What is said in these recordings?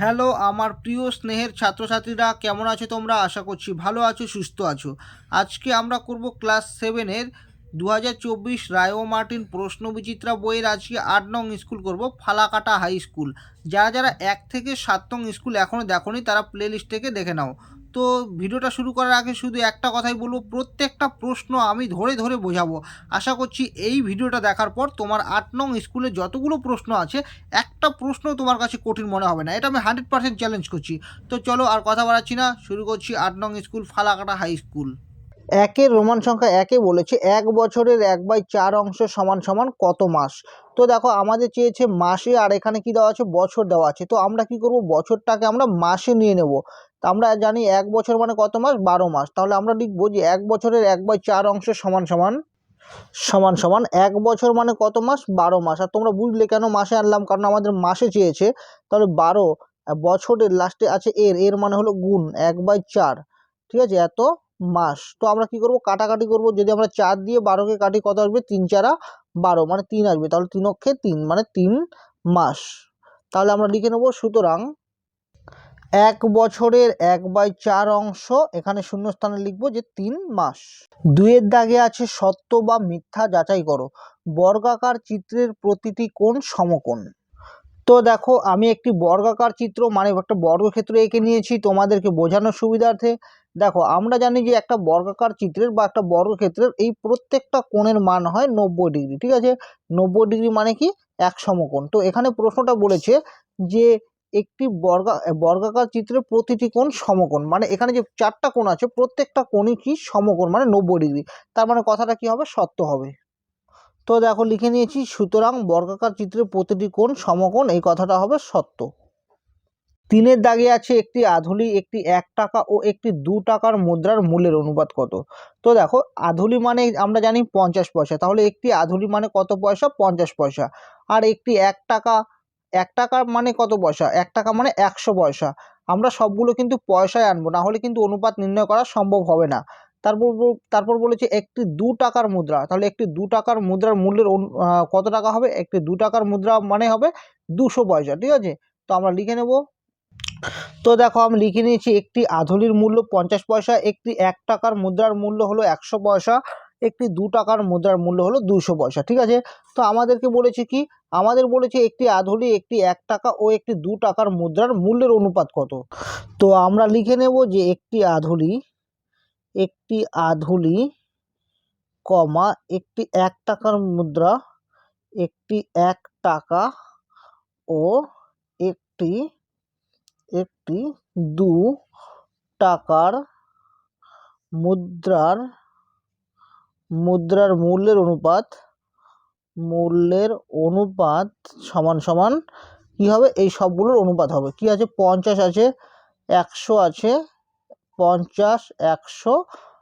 Hello, আমার প্রিয় স্নেহের ছাত্রছাত্রীরা, কেমন আছো তোমরা? আশা করছি ভালো আছো, সুস্থ আছো। আজকে আমরা করব ক্লাস সেভেনের দু হাজার চব্বিশ রায়ও মার্টিন প্রশ্ন বিচিত্রা বইয়ের আজকে আট নং স্কুল করব, ফালাকাটা হাই স্কুল। যারা যারা এক থেকে সাত নং স্কুল এখনও দেখোনি, তারা প্লে লিস্ট থেকে দেখে নাও। তো ভিডিওটা শুরু করার আগে শুধু একটা কথাই বলব, প্রত্যেকটা প্রশ্ন আমি ধরে ধরে বোঝাবো। আশা করছি এই ভিডিওটা দেখার পর তোমার আট নং স্কুলে যতগুলো প্রশ্ন আছে, একটা প্রশ্ন তোমার কাছে কঠিন মনে হবে না। এটা আমি হান্ড্রেড পার্সেন্ট চ্যালেঞ্জ করছি। তো চলো আর কথা বাড়াচ্ছি না। শুরু করছি আট নং স্কুল, ফালাকাটা হাই স্কুল একের রোমান সংখ্যা একে বলেছে, এক বছরের এক বাই চার অংশ সমান সমান কত মাস? তো দেখো, আমাদের চেয়েছে মাসে, আর এখানে কি দেওয়া আছে? বছর দেওয়া আছে। তো আমরা কি করব? বছরটাকে আমরা মাসে নিয়ে নেব। তা আমরা জানি এক বছর মানে কত মাস? বারো মাস। তাহলে আমরা লিখব যে এক বছরের এক বাই চার অংশ সমান সমান সমান সমান এক বছর মানে কত মাস? বারো মাস। আর তোমরা বুঝলে কেন মাসে আনলাম? কারণ আমাদের মাসে চেয়েছে। তাহলে বারো বছরের লাস্টে আছে এর। এর মানে হলো গুণ, এক বাই চার। ঠিক আছে? এত মাস। তো আমরা কি করব? কাটাকাটি করব। যদি আমরা চার দিয়ে বারোকে কাটি, কত আসবে? তিন চারা বারো। মানে তিন আসবে। তাহলে তিন অক্ষে তিন মানে তিন মাস। তাহলে আমরা লিখে নেব সুতরাং এক বছরের এক বাই চার অংশ, এখানে শূন্যস্থানে লিখব যে তিন মাস। দুইয়ের দাগে আছে সত্য বা মিথ্যা যাচাই করো। বর্গাকার চিত্রের প্রতিটি কোণ সমকোণ। তো দেখো, আমি একটি বর্গাকার চিত্র মানে একটা বর্গক্ষেত্র এঁকে নিয়েছি। তোমাদেরকে বোঝানোর সুবিধার্থে দেখো, আমরা জানি যে একটা বর্গাকার চিত্রের বা একটা বর্গক্ষেত্রের এই প্রত্যেকটা কোণের মান হয় নব্বই ডিগ্রি, ঠিক আছে? নব্বই ডিগ্রি মানে কি? এক সমকোণ। তো এখানে প্রশ্নটা বলেছে যে একটি বর্গা, বর্গাকার চিত্রের প্রতিটি কোণ সমকোণ মানে এখানে যে চারটা কোণ আছে, প্রত্যেকটা কোণই কি সমকোণ মানে নব্বই ডিগ্রি। তার মানে কথাটা কি হবে? সত্য হবে। তো দেখো, লিখে নিয়েছি, সুতরাং বর্গাকার চিত্রের প্রতিটি কোণ সমকোণ, এই কথাটা হবে সত্য। তিনের দাগে আছে একটি আধুলি, একটি এক টাকা ও একটি দু টাকার মুদ্রার মূল্যের অনুপাত কত? তো দেখো, আধুলি মানে আমরা জানি পঞ্চাশ পয়সা, তাহলে একটি আধুলি মানে কত পয়সা? পঞ্চাশ পয়সা। আর একটি এক টাকা, এক টাকার মানে কত পয়সা? এক টাকা মানে একশো পয়সা। আমরা সবগুলো কিন্তু পয়সায় আনব, না হলে কিন্তু অনুপাত নির্ণয় করা সম্ভব হবে না। তারপর তারপর বলেছে একটি দু টাকার মুদ্রা, তাহলে একটি দু টাকার মুদ্রার মূল্যের কত টাকা হবে? একটি দু টাকার মুদ্রা মানে হবে দুশো পয়সা, ঠিক আছে? তো আমরা লিখে নেব তো দেখো আমি লিখে নিয়েছি, একটি আধুলির মূল্য পঞ্চাশ পয়সা, একটি এক টাকার মুদ্রার মূল্য হলো একশো পয়সা, একটি দু টাকার মুদ্রার মূল্য হলো দুশো পয়সা, ঠিক আছে? তো আমাদেরকে বলেছে কি? আমাদের বলেছে একটি আধুলি, একটি এক টাকা ও একটি দু টাকার মুদ্রার মূল্যের অনুপাত কত? তো আমরা লিখে নেব যে একটি আধুলি একটি আধুলি, কমা একটি এক টাকার মুদ্রা, একটি এক টাকা ও একটি একটি দু টাকার মুদ্রার মুদ্রার মূল্যের অনুপাত মূল্যের অনুপাত সমান সমান কী হবে? এই সবগুলোর অনুপাত হবে। কি আছে? পঞ্চাশ আছে, একশো আছে, পঞ্চাশ, একশো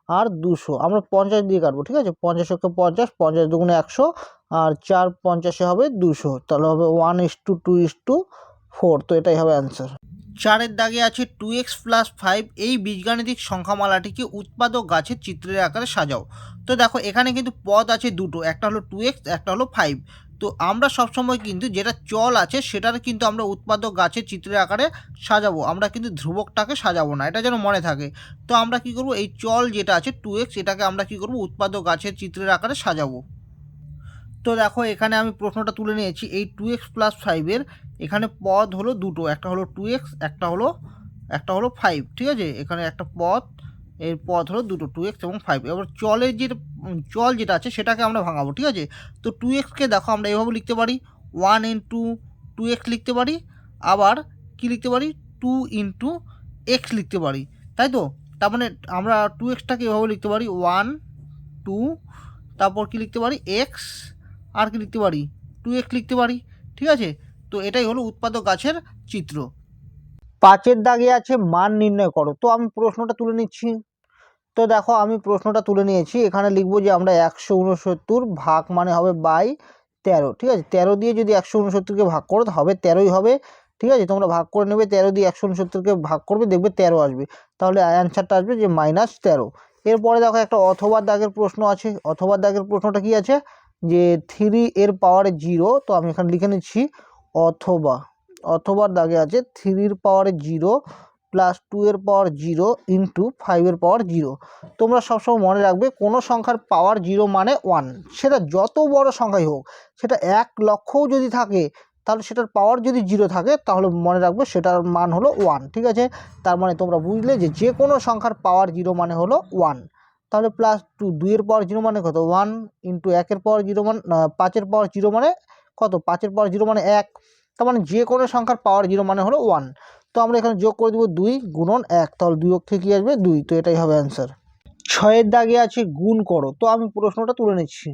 আর দুশো। আমরা পঞ্চাশ দিয়ে কাটবো, ঠিক আছে? পঞ্চাশ পঞ্চাশ পঞ্চাশ দুগুণে একশো আর চার পঞ্চাশে হবে দুশো। তাহলে হবে one is two two is two four তো এটাই হবে অ্যান্সার চারের দাগে আছে টু এক্স প্লাস ফাইভ এই বীজগাণিতিক সংখ্যামালাটিকে উৎপাদক গাছের চিত্রের আকারে সাজাও। তো দেখো, এখানে কিন্তু পদ আছে দুটো, একটা হলো টু এক্স একটা হলো ফাইভ তো আমরা সবসময় কিন্তু যেটা চল আছে সেটার কিন্তু আমরা উৎপাদক গাছের চিত্রের আকারে সাজাবো। আমরা কিন্তু ধ্রুবকটাকে সাজাবো না, এটা যেন মনে থাকে। তো আমরা কি করব, এই চল যেটা আছে টু এক্স এটাকে আমরা কি করব, উৎপাদক গাছের চিত্রের আকারে সাজাবো। তো দেখো, এখানে আমি প্রশ্নটা তুলে নিয়েছি। এই টু এক্স প্লাস ফাইভের এখানে পদ হলো দুটো। একটা হলো টু এক্স একটা হলো একটা হলো ফাইভ ঠিক আছে? এখানে একটা পদ, এর পদ হলো দুটো টু এক্স এবং ফাইভ এবার চলের যে চল যেটা আছে, সেটাকে আমরা ভাঙাবো, ঠিক আছে? তো টু এক্সকে দেখো, আমরা এভাবে লিখতে পারি। ওয়ান ইন্টু টু এক্স লিখতে পারি। আবার কি লিখতে পারি? টু ইন্টু এক্স লিখতে পারি। তাই তো? তার মানে আমরা টু এক্সটাকে এভাবে লিখতে পারি। ওয়ান টু তারপর কি লিখতে পারি? এক্স আর কি লিখতে পারি? টু এক্স লিখতে পারি, ঠিক আছে? তো এটাই হলো উৎপাদক গাছের চিত্র। পাঁচের দাগে আছে মান নির্ণয় করো। তো আমি প্রশ্নটা তুলে নিচ্ছি। তো দেখো, আমি প্রশ্নটা তুলে নিয়েছি। এখানে লিখব যে আমরা একশো উনসত্তর ভাগ মানে হবে বাই তেরো, ঠিক আছে? তেরো দিয়ে যদি একশো উনসত্তরকে ভাগ করো, হবে তেরোই হবে, ঠিক আছে? তোমরা ভাগ করে নেবে, তেরো দিয়ে একশো উনসত্তরকে ভাগ করবে, দেখবে তেরো আসবে। তাহলে অ্যান্সারটা আসবে যে মাইনাস তেরো। এরপরে দেখো একটা অথবা দাগের প্রশ্ন আছে। অথবা দাগের প্রশ্নটা কি আছে? যে থ্রি এর পাওয়ারে জিরো তো আমি এখানে লিখে নিচ্ছি অথবা। অথবা দাগে আছে থ্রির পাওয়ারে জিরো প্লাস টু এর পাওয়ার জিরো ইন্টু ফাইভের পাওয়ার জিরো তোমরা সবসময় মনে রাখবে কোনো সংখ্যার পাওয়ার জিরো মানে ওয়ান সেটা যত বড় সংখ্যাই হোক, সেটা এক লক্ষও যদি থাকে, তাহলে সেটার পাওয়ার যদি জিরো থাকে, তাহলে মনে রাখবে সেটার মান হলো ওয়ান ঠিক আছে? তার মানে তোমরা বুঝলে যে যে কোনো সংখ্যার পাওয়ার জিরো মানে হলো ওয়ান তাহলে প্লাস টু দুইয়ের পাওয়ার জিরো মানে কত? ওয়ান ইন্টু একের পাওয়ার জিরো মানে পাঁচের পাওয়ার জিরো মানে কত? পাঁচের পাওয়ার জিরো মানে এক। তার মানে যে কোনো সংখ্যার পাওয়ার জিরো মানে হলো ওয়ান তো আমরা এখানে যোগ করে দেবো দুই গুণন এক। তাহলে দুই অক্ষে কী আসবে? দুই। তো এটাই হবে অ্যান্সার ছয়ের দাগে আছে গুণ করো। তো আমি প্রশ্নটা তুলে নিচ্ছি।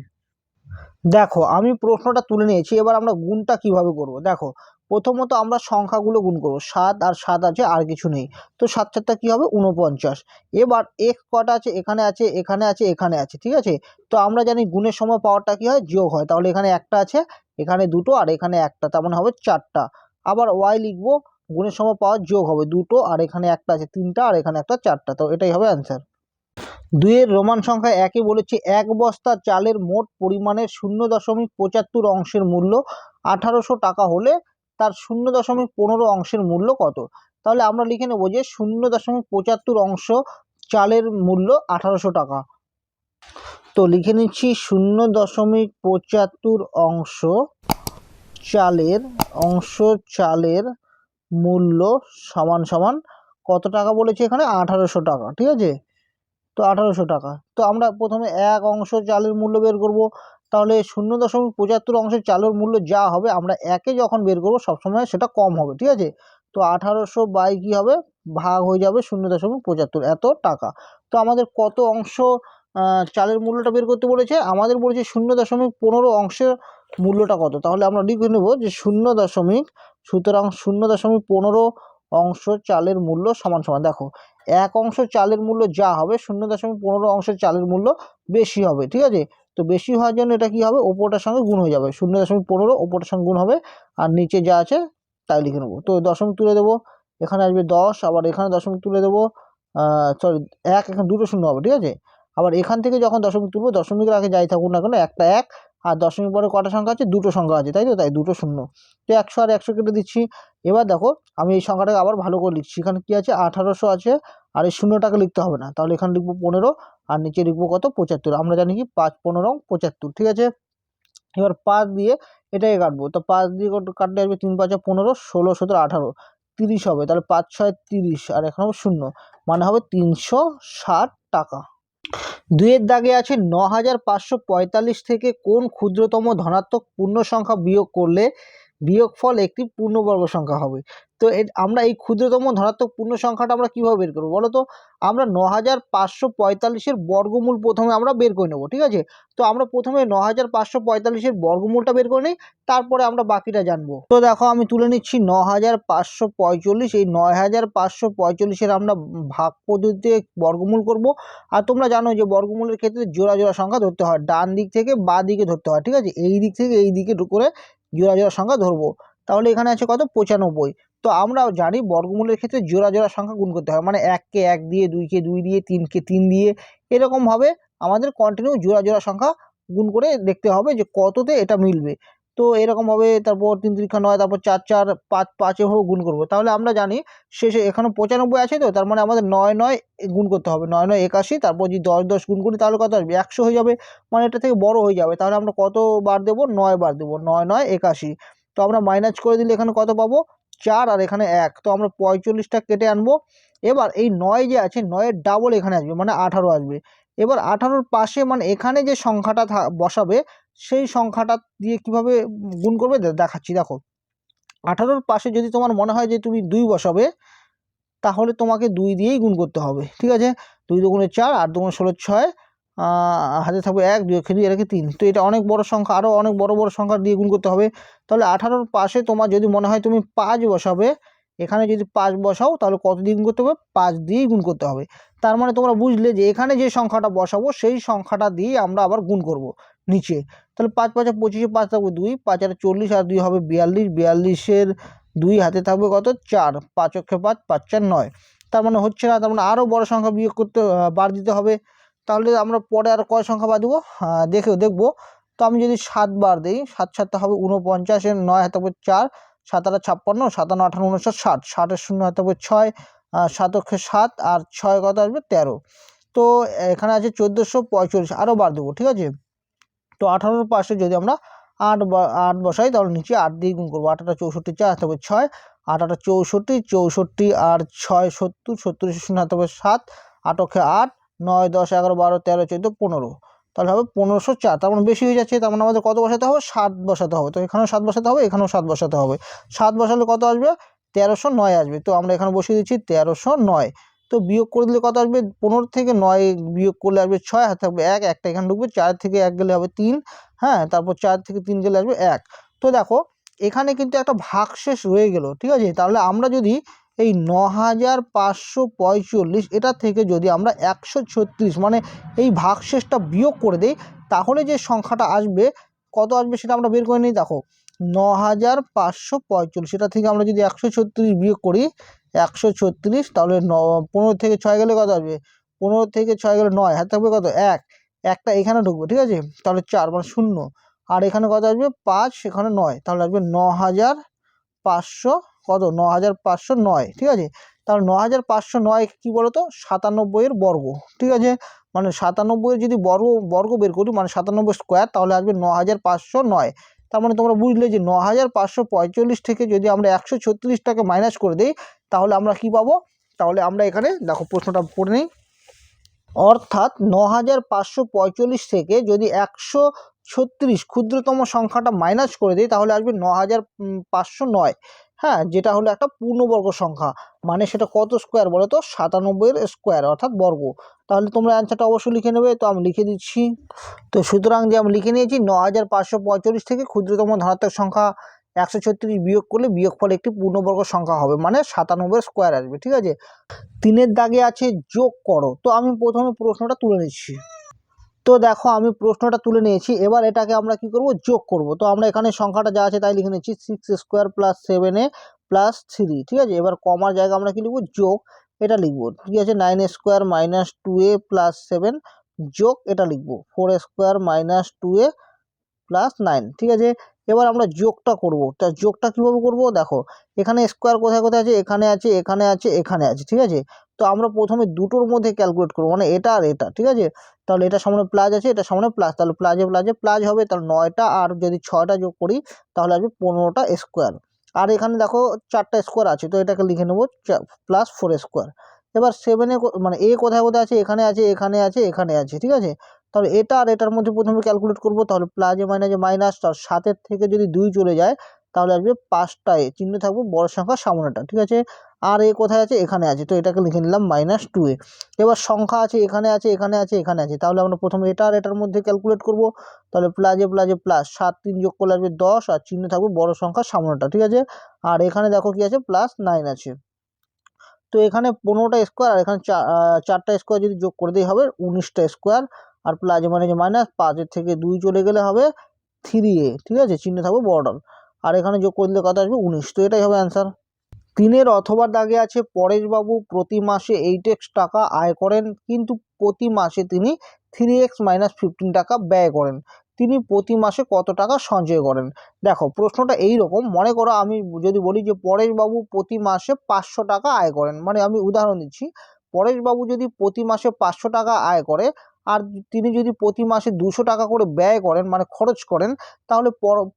দেখো, আমি প্রশ্নটা তুলে নিয়েছি। এবার আমরা গুণটা কীভাবে করব? দেখো প্রথমত আমরা সংখ্যাগুলো গুণ করব, সাত আর সাত আছে আর কিছু নেই। তো সাত চারটা কী হবে? উনপঞ্চাশ এবার এক কটা আছে, এখানে আছে এখানে আছে এখানে আছে, ঠিক আছে? তো আমরা জানি গুণের সময় পাওয়ারটা কী হয়? যোগ হয়। তাহলে এখানে একটা আছে, এখানে দুটো আর এখানে একটা, তার মানে হবে চারটা। আবার ওয়াই লিখব, গুণের সময় পাওয়ার যোগ হবে দুটো, আর এখানে একটা আছে, তিনটা, আর এখানে একটা চারটা। তো এটাই হবে অ্যান্সার দুইয়ের রোমান সংখ্যা একে বলেছে, এক বস্তা চালের মোট পরিমাণের শূন্য দশমিক পঁচাত্তর অংশের মূল্য আঠারোশো টাকা হলে তার শূন্য দশমিক পনেরো অংশের মূল্য কত? তাহলে আমরা লিখে নেব যে শূন্য দশমিক পঁচাত্তর অংশ চালের মূল্য আঠারোশো টাকা। তো লিখে নিচ্ছি শূন্য দশমিক পঁচাত্তর অংশ চালের অংশ চালের মূল্য সমান সমান কত টাকা বলেছে এখানে? আঠারোশো টাকা, ঠিক আছে? তো আঠারোশো টাকা। তো আমরা প্রথমে এক অংশ চালের মূল্য বের করব। তাহলে শূন্য দশমিক পঁচাত্তর অংশের চালের মূল্য যা হবে, আমরা একে যখন বের করব সবসময় সেটা কম হবে, ঠিক আছে? তো আঠারোশো বাই কী হবে? ভাগ হয়ে যাবে শূন্য দশমিক পঁচাত্তর, এত টাকা। তো আমাদের কত অংশ চালের মূল্যটা বের করতে বলেছে? আমাদের বলেছে শূন্য দশমিক পনেরো অংশের মূল্যটা কত? তাহলে আমরা লিখে নেব যে শূন্য দশমিক, সুতরাং শূন্য দশমিক পনেরো অংশ চালের মূল্য সমান সমান। দেখো, এক অংশ চালের মূল্য যা হবে, শূন্য দশমিক পনেরো অংশের চালের মূল্য বেশি হবে, ঠিক আছে? তো বেশি হওয়ার জন্য এটা কি হবে? ওপোটার সঙ্গে গুণ হয়ে যাবে। শূন্য দশমিক পনেরো ওপোটার সঙ্গে গুণ হবে। আর নিচে যা আছে, তাই লিখে নেব। তো দশমিক তুলে দেবো। এখানে আসবে দশ, আবার এখানে দশমিক তুলে দেবো। সরি এক, এখানে দুটো শূন্য হবে, ঠিক আছে? আবার এখান থেকে যখন দশমিক তুলবো, দশমিকের আগে যাই থাকুক না কেন, একটা এক, আর দশমিক পরে কটা সংখ্যা আছে? দুটো সংখ্যা আছে, তাই তো? তাই দুটো শূন্য। তো একশো আর একশো কেটে দিচ্ছি। এবার দেখো, আমি এই সংখ্যাটাকে আবার ভালো করে লিখছি। এখানে কি আছে? আঠারোশো আছে। আর এই শূন্যটাকে লিখতে হবে না। তাহলে এখানে লিখব পনেরো, আর নিচে লিখব কত? পঁচাত্তর। আমরা জানি কি পাঁচ পনেরো, পঁচাত্তর। ঠিক আছে? এবার পাঁচ দিয়ে এটাকে কাটবো। তো পাঁচ দিয়ে কাটলে আসবে? তিন পাঁচা পনেরো, ষোলো, সতেরো, আঠারো। তিরিশ হবে। তাহলে পাঁচ ছয়, তিরিশ। আর এখন হবে শূন্য। মানে হবে তিনশো ষাট টাকা। দুইয়ের দাগে আছে ন হাজার পাঁচশো পঁয়তাল্লিশ থেকে কোন ক্ষুদ্রতম ধনাত্মক পূর্ণ সংখ্যা বিয়োগ করলে বিয়োগফল একটি পূর্ণবর্গ সংখ্যা হবে। তো আমরা এই ক্ষুদ্রতম ধনাত্মক পূর্ণ সংখ্যাটা আমরা কীভাবে বের করব বলো তো? আমরা ন হাজার পাঁচশো পঁয়তাল্লিশের বর্গমূল প্রথমে আমরা বের করে নেব, ঠিক আছে? তো আমরা প্রথমে ন হাজার পাঁচশো পঁয়তাল্লিশের বর্গমূলটা বের করে নিই, তারপরে আমরা বাকিটা জানব। তো দেখো আমি তুলে নিচ্ছি ন হাজার পাঁচশো পঁয়তাল্লিশ, এই নয় হাজার পাঁচশো পঁয়তাল্লিশের আমরা ভাগ পদ্ধতিতে বর্গমূল করব। আর তোমরা জানো যে বর্গমূলের ক্ষেত্রে জোড়া জোড়া সংখ্যা ধরতে হয়, ডান দিক থেকে বা দিকে ধরতে হয়, ঠিক আছে? এই দিক থেকে এই দিকে করে জোড়া জোড়া সংখ্যা ধরবো। তাহলে এখানে আছে কত? পঁচানব্বই। তো আমরা জানি বর্গমূলের ক্ষেত্রে জোড়া জোড়া সংখ্যা গুণ করতে হয় মানে এককে এক দিয়ে, দুইকে দুই দিয়ে, তিনকে তিন দিয়ে এরকমভাবে আমাদের কন্টিনিউ জোড়া জোড়া সংখ্যা গুণ করে দেখতে হবে যে কততে এটা মিলবে। তো এরকমভাবে তারপর তিন তিরিখা নয় তারপর চার চার, পাঁচ পাঁচ এভাবে গুণ করব। তাহলে আমরা জানি শেষে এখানে পঁচানব্বই আছে তো, তার মানে আমাদের নয় নয় গুণ করতে হবে। নয় নয়, একাশি, তারপর যদি দশ দশ গুণ করি তাহলে কত আসবে? একশো হয়ে যাবে। মানে এটা থেকে বড় হয়ে যাবে। তাহলে আমরা কত বার দেবো? নয় বার দেবো। নয় নয়, একাশি। তো আমরা মাইনাস করে দিলে এখানে কত পাবো? চার আর এখানে এক। তো আমরা পঁয়তাল্লিশটা কেটে আনব। এবার এই নয় যে আছে, নয়ের ডাবল এখানে আসবে মানে আঠারো আসবে। এবার আঠারোর পাশে মানে এখানে যে সংখ্যাটা বসাবে সেই সংখ্যাটা দিয়ে কীভাবে গুণ করবে দেখাচ্ছি, দেখো। আঠারোর পাশে যদি তোমার মনে হয় যে তুমি দুই বসাবে, তাহলে তোমাকে দুই দিয়েই গুণ করতে হবে, ঠিক আছে? দুই দুগুণে চার, আট দুগুণে ষোলো, ছয় হাতে থাকবে এক, দুই খেলি এটাকে তিন। তো এটা অনেক বড় সংখ্যা আরও অনেক বড় বড় সংখ্যা দিয়ে গুণ করতে হবে। তাহলে আঠারোর পাশে তোমার যদি মনে হয় তুমি পাঁচ বসাবে, এখানে যদি পাঁচ বসাও, তাহলে কত দিয়ে গুণ করতে হবে? পাঁচ দিয়েই গুণ করতে হবে। তার মানে তোমরা বুঝলে যে এখানে যে সংখ্যাটা বসাবো, সেই সংখ্যাটা দিয়ে আমরা আবার গুণ করব। নিচে। তাহলে পাঁচ পাঁচে পঁচিশে পাঁচ থাকবে দুই পাঁচ আর চল্লিশ আর দুই হবে বিয়াল্লিশ বিয়াল্লিশের দুই হাতে থাকবে কত? চার পাঁচ অক্ষে পাঁচ পাঁচ চার নয়। তার মানে হচ্ছে না তার মানে আরও বড় সংখ্যা বিয়োগ করতে বার দিতে হবে। তাহলে আমরা পরে আর কয় সংখ্যা বাদ দেবো? আহ, দেখে দেখব। তো আমি যদি সাত বার দিই সাত সাতটা হবে উনপঞ্চাশের নয় হাতে থাকবে চার সাত আটা ছাপ্পান্ন সাতান্ন আঠান্ন উনষাট ষাট। ষাটের শূন্য হাতে হবে ছয় সাত অক্ষে সাত আর ছয় কত আসবে? তেরো। তো এখানে আছে চোদ্দোশো পঁয়তাল্লিশ আরও বার দেবো ঠিক আছে? তো আঠারোর পাশে যদি আমরা আট আট বসাই, তাহলে নিচে আট দিয়ে গুণ করব। আট আটা চৌষট্টি চার হাতে হবে ছয়, আট আটা চৌষট্টি চৌষট্টি আর ছয় সত্তর সত্তর শূন্য হাতে হবে সাত আটকে আট, নয়, দশ, এগারো, বারো, তেরো, চোদ্দ, পনেরো। তাহলে হবে পনেরোশো চার, তার মানে বেশি হয়ে যাচ্ছে, তার মানে আমাদের কত বসাতে হবে? সাত বসাতে হবে। তো এখানেও সাত বসাতে হবে, এখানেও সাত বসাতে হবে। সাত বসালে কত আসবে? তেরোশো নয় আসবে। তো আমরা এখানে বসিয়ে দিচ্ছি তেরোশো নয়। তো বিয়োগ করে দিলে কত আসবে? পনেরো থেকে নয় বিয়োগ করলে আসবে ছয়, হাতে থাকবে এক, একটা এখানে ঢুকবে, চার থেকে এক গেলে হবে তিন হ্যাঁ? তারপর চার থেকে তিন গেলে আসবে এক। তো দেখো, এখানে কিন্তু একটা ভাগশেষ রয়ে গেল, ঠিক আছে? তাহলে আমরা যদি এই ন হাজার পাঁচশো পঁয়চল্লিশ এটা থেকে যদি আমরা একশো ছত্রিশ মানে এই ভাগশেষটা বিয়োগ করে দিই, তাহলে যে সংখ্যাটা আসবে, কত আসবে সেটা আমরা বের করে নিই, দেখো। ন হাজার পাঁচশো পঁয়তাল্লিশ। এটা থেকে আমরা যদি একশো ছত্রিশ বিয়োগ করি, একশো ছত্রিশ, তাহলে ন, পনেরো থেকে ছয় গেলে কত আসবে? পনেরো থেকে ছয় গেলে নয়, হাতে থাকবে কত? এক। একটা এখানে ঢুকবে, ঠিক আছে? তাহলে চার মানে শূন্য। আর এখানে কত আসবে? পাঁচ, সেখানে নয়। তাহলে আসবে ন হাজার পাঁচশো, কত? ন হাজার পাঁচশো নয়, ঠিক আছে? তাহলে ন হাজার পাঁচশো নয় কী বলো তো সাতানব্বইয়ের বর্গ, ঠিক আছে? মানে সাতানব্বইয়ের যদি বর্গ বর্গ বের করি মানে সাতানব্বই স্কোয়ার, তাহলে আসবে ন হাজার পাঁচশো নয়। তার মানে তোমরা বুঝলে যে ন হাজার পাঁচশো পঁয়তাল্লিশ থেকে যদি আমরা একশো ছত্রিশটাকে মাইনাস করে দিই, তাহলে আমরা কি পাবো? তাহলে আমরা এখানে দেখো প্রশ্নটা পড়ে নিই। অর্থাৎ ন হাজার পাঁচশো পঁয়তাল্লিশ থেকে যদি একশো ছত্রিশ ক্ষুদ্রতম সংখ্যাটা মাইনাস করে দিই, তাহলে আসবে ন হাজার পাঁচশো নয়। হ্যাঁ যেটা হলো একটা পূর্ণবর্গ সংখ্যা। মানে সেটা কত স্কোয়ার বলো তো? সাতানব্বইয়ের স্কোয়ার অর্থাৎ বর্গ। তাহলে তোমরা অ্যান্সারটা অবশ্যই লিখে নেবে। তো আমি লিখে দিচ্ছি। তো সুতরাং যে আমি লিখে নিয়েছি ন হাজার পাঁচশো পঁয়তাল্লিশ থেকে ক্ষুদ্রতম ধনাত্মক সংখ্যা একশো ছত্রিশ বিয়োগ করলে বিয়োগফল একটি পূর্ণবর্গ সংখ্যা হবে। মানে সাতানব্বই স্কোয়ার আসবে, ঠিক আছে? তিনের দাগে আছে যোগ করো। তো আমি প্রথমে প্রশ্নটা তুলে নিচ্ছি। তো দেখো আমি প্রশ্নটা তুলে নিয়েছি। এবার এটাকে আমরা কি করব? যোগ করব। তো আমরা এখানে সংখ্যাটা যা আছে তাই লিখে নিচ্ছি। সিক্স স্কোয়ার প্লাস সেভেনে প্লাস থ্রি ঠিক আছে? এবার কমার জায়গা আমরা কি লিখব? যোগ এটা লিখব। ঠিক আছে? Nine square minus two A plus seven যোগ এটা লিখব। Four square minus two A plus nine ঠিক আছে? এবার আমরা যোগটা করব। তা যোগটা কীভাবে করব? দেখো, এখানে স্কোয়ার কোথায় কোথায় আছে? এখানে আছে এখানে আছে এখানে আছে, ঠিক আছে? তো আমরা প্রথমে দুটোর মধ্যে ক্যালকুলেট করব মানে এটা আর এটা, ঠিক আছে? তাহলে এটা সামনে প্লাস আছে, এটা সামনে প্লাস তাহলে প্লাসে প্লাসে প্লাস হবে, তাহলে নয়টা আর যদি ছয়টা যোগ করি, তাহলে আসবে পনেরোটা স্কোয়ার আর এখানে দেখো চারটা স্কোয়ার আছে, তো এটাকে লিখে নেব প্লাস ফোর স্কোয়ার এবার সেভেনে মানে এ কোথায় কোথায় আছে? এখানে আছে এখানে আছে এখানে আছে, ঠিক আছে? তাহলে এটা আর এটার মধ্যে প্রথমে ক্যালকুলেট করব, তাহলে প্লাসে মাইনাসে মাইনাস তার সাতের থেকে যদি দুই চলে যায়, তাহলে আসবে পাঁচটায়, চিহ্ন থাকবে বড় সংখ্যা সামনেটা ঠিক আছে? আর এ কোথায় আছে? এখানে আছে, তো এটাকে লিখে নিলাম মাইনাস টু এ। এবার সংখ্যা আছে, এখানে আছে এখানে আছে এখানে আছে, তাহলে আমরা প্রথমে এটা আর এটার মধ্যে ক্যালকুলেট করব, তাহলে প্লাজে প্লাজে প্লাস সাত তিন যোগ করলে আসবে দশ, আর চিহ্ন থাকবে বড় সংখ্যা সামনেটা ঠিক আছে? আর এখানে দেখো কি আছে? প্লাস নাইন আছে। তো এখানে পনেরোটা স্কোয়ার আর এখানে চারটা স্কোয়ার যদি যোগ করে দিই হবে, উনিশটা স্কোয়ার আর প্লাজে মানে যে মাইনাস পাঁচের থেকে দুই চলে গেলে হবে থ্রি এ, ঠিক আছে? চিহ্নে থাকবে বর্ডার। আর এখানে যোগ করলে কত আসবে? উনিশ। তো এটাই হবে অ্যান্সার তিনের অথবা দাগে আছে পরেশবাবু প্রতি মাসে এইট এক্স টাকা আয় করেন, কিন্তু প্রতি মাসে তিনি থ্রি এক্স মাইনাস ফিফটিন টাকা ব্যয় করেন। তিনি প্রতি মাসে কত টাকা সঞ্চয় করেন? দেখো, প্রশ্নটা এই রকম মনে করো আমি যদি বলি যে পরেশবাবু প্রতি মাসে পাঁচশো টাকা আয় করেন মানে আমি উদাহরণ দিচ্ছি। পরেশবাবু যদি প্রতি মাসে পাঁচশো টাকা আয় করে আর তিনি যদি প্রতি মাসে দুশো টাকা করে ব্যয় করেন মানে খরচ করেন, তাহলে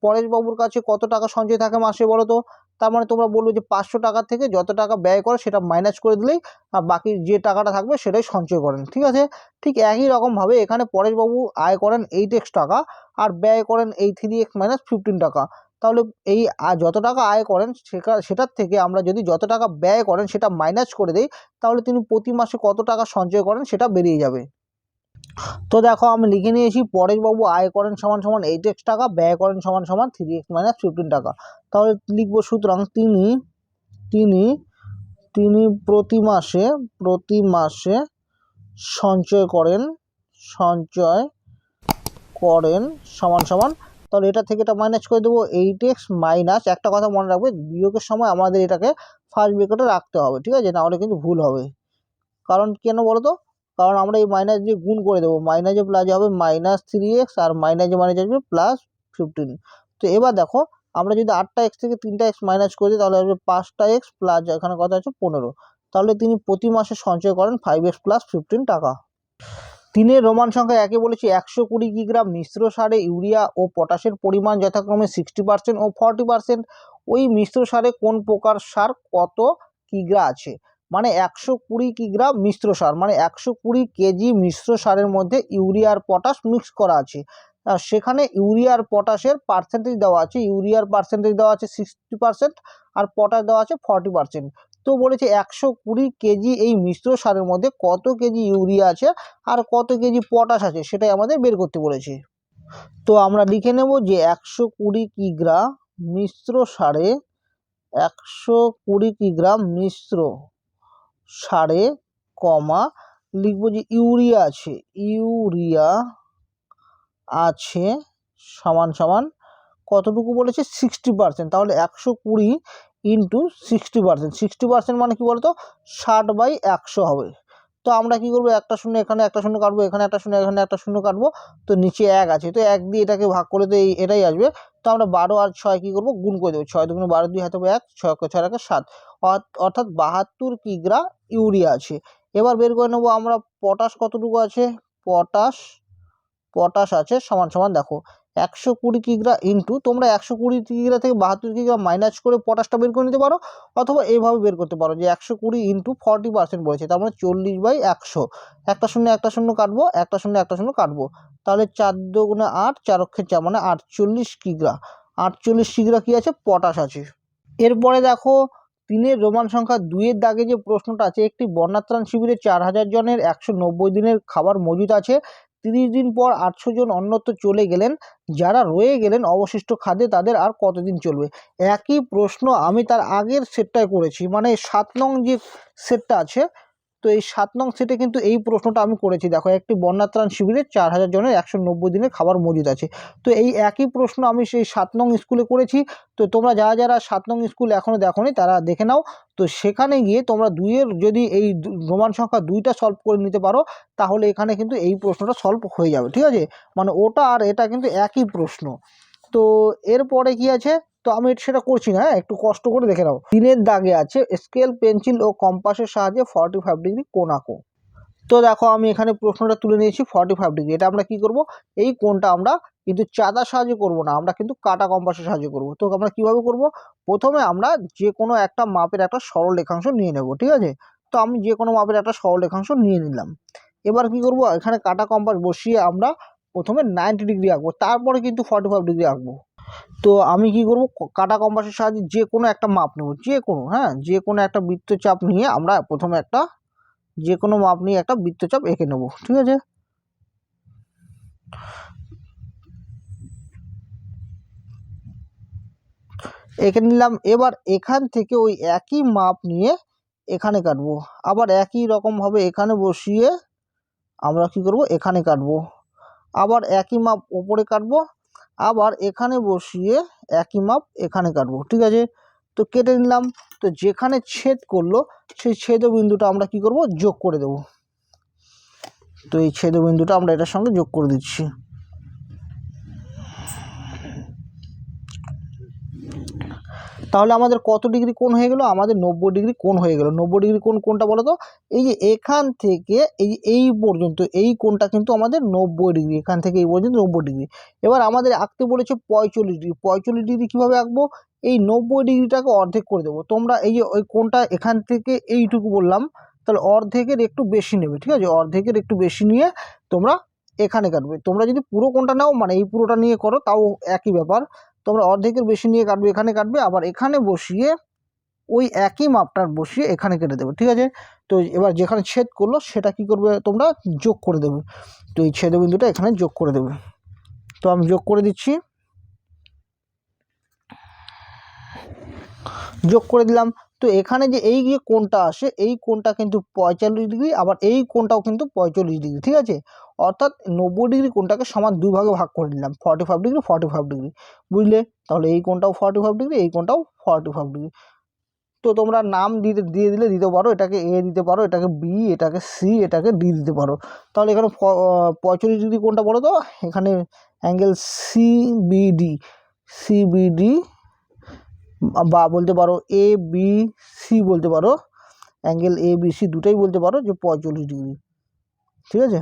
পরেশবাবুর কাছে কত টাকা সঞ্চয় থাকে মাসে বলো তো? তার মানে তোমরা বলবে যে পাঁচশো টাকা থেকে যত টাকা ব্যয় করে সেটা মাইনাস করে দিলেই, আর বাকি যে টাকাটা থাকবে সেটাই সঞ্চয় করেন, ঠিক আছে? ঠিক একই রকমভাবে এখানে পরেশবাবু আয় করেন এইট এক্স টাকা, আর ব্যয় করেন এই থ্রি এক্স মাইনাস ফিফটিন টাকা। তাহলে এই যত টাকা আয় করেন সেটা সেটার থেকে আমরা যদি যত টাকা ব্যয় করেন সেটা মাইনাস করে দিই, তাহলে তিনি প্রতি মাসে কত টাকা সঞ্চয় করেন সেটা বেরিয়ে যাবে। তো দেখো আমি লিখে নিয়েছি, পরেশবাবু আয় করেন সমান সমান এইট এক্স টাকা, ব্যয় করেন সমান সমান থ্রি এক্স মাইনাস ফিফটিন টাকা। তাহলে লিখব সুতরাং তিনি তিনি তিনি প্রতি মাসে প্রতি মাসে সঞ্চয় করেন সঞ্চয় করেন সমান সমান, তাহলে এটা থেকে এটা মাইনাস করে দেবো এইট এক্স মাইনাস একটা কথা মনে রাখবে, বিয়োগের সময় আমাদের এটাকে ফার্স্ট ব্রেকেটে রাখতে হবে, ঠিক আছে? নাহলে কিন্তু ভুল হবে। কারণ কেন বলো তো কারণ আমরা এই মাইনাস দিয়ে গুণ করে দেবো। মাইনাসে প্লাসে হবে মাইনাস থ্রি এক্স আর মাইনাসে মাইনাস আসবে প্লাস ফিফটিন তো এবার দেখো, আমরা যদি আটটা এক্স থেকে তিনটা এক্স মাইনাস করে দিই, তাহলে আসবে পাঁচটা এক্স প্লাস এখানে কথা আছে? পনেরো। তাহলে তিনি প্রতি মাসে সঞ্চয় করেন ফাইভ এক্স প্লাস ফিফটিন টাকা। তিনের রোমান সংখ্যা একে বলেছি, একশো কুড়ি কিগ্রা মিশ্র সারে ইউরিয়া ও পটাশের পরিমাণ যথাক্রমে সিক্সটি পার্সেন্ট ও ফর্টি পার্সেন্ট ওই মিশ্র সারে কোন প্রকার সার কত কিগ্রা আছে? মানে একশো কুড়ি কিগ্রা মিশ্র সার মানে একশো কুড়ি কেজি মিশ্র সারের মধ্যে ইউরিয়ার পটাশ মিক্স করা আছে। সেখানে ইউরিয়া আর পটাশের পার্সেন্টেজ দেওয়া আছে ইউরিয়ার পার্সেন্টেজ দেওয়া আছে সিক্সটি পার্সেন্ট আর পটাশ দেওয়া আছে ফর্টি পার্সেন্ট তো বলেছে একশো কুড়ি কেজি এই মিশ্র সারের মধ্যে কত কেজি ইউরিয়া আছে আর কত কেজি পটাশ আছে সেটাই আমাদের বের করতে বলেছে। তো আমরা লিখে নেব যে একশো কুড়ি কিগ্রা মিশ্র সারে একশো কুড়ি কিগ্রা মিশ্র সারে কমা, লিখব যে ইউরিয়া আছে ইউরিয়া আছে সমান সমান কতটুকু বলেছে? সিক্সটি পার্সেন্ট তাহলে একশো কুড়ি into sixty percent sixty percent মানে কী বলতো? ষাট বাই একশো হবে। তো আমরা কী করব? একটা শূন্য এখানে, একটা শূন্য কাটবো, এখানে একটা শূন্য, এখানে একটা শূন্য কাটবো, তো নিচে এক আছে। তো এক দিয়ে এটাকে ভাগ করে তো এটাই আসবে। তো আমরা বারো আর ছয় কী করব? গুণ করে দেবো। ছয় দুগুণে বারো, দুই হাতে এক, ছয় ছয় একে সাত। অর্থ- অর্থাৎ বাহাত্তর কিগ্রা ইউরিয়া আছে। এবার বের করে নেব আমরা, পটাশ কতটুকু আছে? পটাশ পটাশ আছে, সমান সমান দেখো। একশো কুড়ি কিগ্রা ইন্টু তোমরা একশো কুড়ি কিগ্রা থেকে বাহাত্তর কিগ্রা মাইনাস করে পটাশটা বের করে নিতে পারো, অথবা এইভাবে বের করতে পারো যে একশো কুড়ি ইন্টু ফর্টি পার্সেন্ট বলেছে, তার মানে চল্লিশ বাই একশো। একটা শূন্য একটা শূন্য কাটবো, একটা শূন্য একটা শূন্য কাটবো। তাহলে চার দুগুণে আট, চার অক্ষে চার মানে আটচল্লিশ কিগ্রা আটচল্লিশ কিগ্রা কী আছে? পটাশ আছে। এরপরে দেখো, তিনের রোমান সংখ্যা দুইয়ের দাগে যে প্রশ্নটা আছে, একটি বন্যাত্রাণ শিবিরে চার হাজার জনের একশো নব্বই দিনের খাবার মজুদ আছে। তিরিশ দিন পর আটশো জন অন্যত্র চলে গেলেন। যারা রয়ে গেলেন অবশিষ্ট খাদে তাদের আর কতদিন চলবে? একই প্রশ্ন আমি তার আগের সেটটায় করেছি। মানে সাত নং যে সেটটা আছে তো এই সাত নং সেটে কিন্তু এই প্রশ্নটা আমি করেছি। দেখো, একটি বন্যাত্রাণ শিবিরে চার হাজার জনের একশো নব্বই দিনের খাবার মজুদ আছে। তো এই একই প্রশ্ন আমি সেই সাত নং স্কুলে করেছি। তো তোমরা যারা যারা সাত নং স্কুল এখনও দেখোনি, তারা দেখে নাও। তো সেখানে গিয়ে তোমরা দুইয়ের যদি এই রোমান সংখ্যা দুইটা সলভ করে নিতে পারো, তাহলে এখানে কিন্তু এই প্রশ্নটা সলভ হয়ে যাবে, ঠিক আছে? মানে ওটা আর এটা কিন্তু একই প্রশ্ন। তো এরপরে কি আছে? তো আমি সেটা করছি না হ্যাঁ একটু কষ্ট করে দেখে নাও। তিনের দাগে আছে স্কেল, পেন্সিল ও কম্পাসের সাহায্যে ফর্টি ফাইভ ডিগ্রি কোণ তো দেখো, আমি এখানে প্রশ্নটা তুলে নিয়েছি ফর্টি ফাইভ ডিগ্রি এটা আমরা কি করব? এই কোণটা আমরা কিন্তু চাঁদার সাহায্যে করব না, আমরা কিন্তু কাটা কম্পাসের সাহায্যে করব। তো আমরা কীভাবে করব? প্রথমে আমরা যে কোনো একটা মাপের একটা সরল রেখাংশ নিয়ে নেব, ঠিক আছে? তো আমি যে কোনো মাপের একটা সরল রেখাংশ নিয়ে নিলাম। এবার কি করব? এখানে কাটা কম্পাস বসিয়ে আমরা প্রথমে নাইনটি ডিগ্রি আঁকবো, তারপরে কিন্তু ফর্টি ফাইভ ডিগ্রি আঁকবো। তো আমি কি করব? কাটা কম্পাসের সাহায্যে যে কোনো একটা মাপ নেব, যে কোনো হ্যাঁ? যে কোনো একটা বৃত্তচাপ নিয়ে আমরা প্রথমে একটা, যে কোনো মাপ নিয়ে একটা বৃত্তচাপ এঁকে নেব, ঠিক আছে? এঁকে নিলাম, এবার এখান থেকে ওই একই মাপ নিয়ে এখানে কাটবো। আবার একই রকমভাবে এখানে বসিয়ে আমরা কি করব? এখানে কাটবো। আবার একই মাপ ওপরে কাটবো আবার এখানে বসিয়ে একই মাপ এখানে কাটবো, ঠিক আছে? তো কেটে নিলাম, তো যেখানে ছেদ করল, সেই ছেদ বিন্দুটা আমরা কি করব? যোগ করে দেব। তো এই ছেদ বিন্দুটা আমরা এটার সঙ্গে যোগ করে দিচ্ছি। তাহলে আমাদের কত ডিগ্রি কোণ হয়ে গেল? আমাদের নব্বই ডিগ্রি কোণ হয়ে গেল। নব্বই ডিগ্রি কোণ কোনটা বলো তো? এই যে এখান থেকে এই এই পর্যন্ত, এই কোণটা কিন্তু আমাদের নব্বই ডিগ্রি, এখান থেকে এই পর্যন্ত নব্বই ডিগ্রি। এবার আমাদের আঁকতে বলেছে পঁয়তাল্লিশ ডিগ্রি। পঁয়তাল্লিশ ডিগ্রি কীভাবে আঁকবো? এই নব্বই ডিগ্রিটাকে অর্ধেক করে দেবো। তোমরা এই যে ওই কোণটা এখান থেকে এইটুকু বললাম, তাহলে অর্ধেকের একটু বেশি নেবে, ঠিক আছে? অর্ধেকের একটু বেশি নিয়ে তোমরা এখানে কাটবে। তোমরা যদি পুরো কোনটা নাও মানে এই পুরোটা নিয়ে করো, তাও একই ব্যাপার। তোমরা অর্ধেকের বেশি নিয়ে কাটবে, এখানে কাটবে, আবার এখানে বসিয়ে ওই একই মাপটার বসিয়ে এখানে কেটে দেবে, ঠিক আছে? তো এবার যেখানে ছেদ করল সেটা কি করবে তোমরা যোগ করে দেবে, তো এই ছেদবিন্দুটা এখানে যোগ করে দেবে। তো আমি যোগ করে দিচ্ছি। যোগ করে দিলাম। তো এখানে যে এই যে কোণটা আসে, এই কোণটা কিন্তু পঁয়তাল্লিশ ডিগ্রি, আবার এই কোণটাও কিন্তু পঁয়তাল্লিশ ডিগ্রি, ঠিক আছে? অর্থাৎ নব্বই ডিগ্রি কোণটাকে সমান দুই ভাগে করে দিলাম forty five degree forty five degree, বুঝলে? তাহলে এই কোণটাও ফর্টি ফাইভ ডিগ্রি, এই কোণটাও ফর্টি ফাইভ ডিগ্রি। তো তোমরা নাম দিতে দিয়ে দিলে দিতে পারো, এটাকে এ দিতে পারো, এটাকে বি এটাকে সি এটাকে ডি দিতে পারো। তাহলে এখানে পঁয়তাল্লিশ ডিগ্রি কোণটা বলো তো, এখানে অ্যাঙ্গেল সি সিবিডি সিবিডি বা বলতে পারো এ বি সি বলতে পারো অ্যাঙ্গেল এ বি সি দুটোই বলতে পারো যে পঁয়তাল্লিশ ডিগ্রি ঠিক আছে?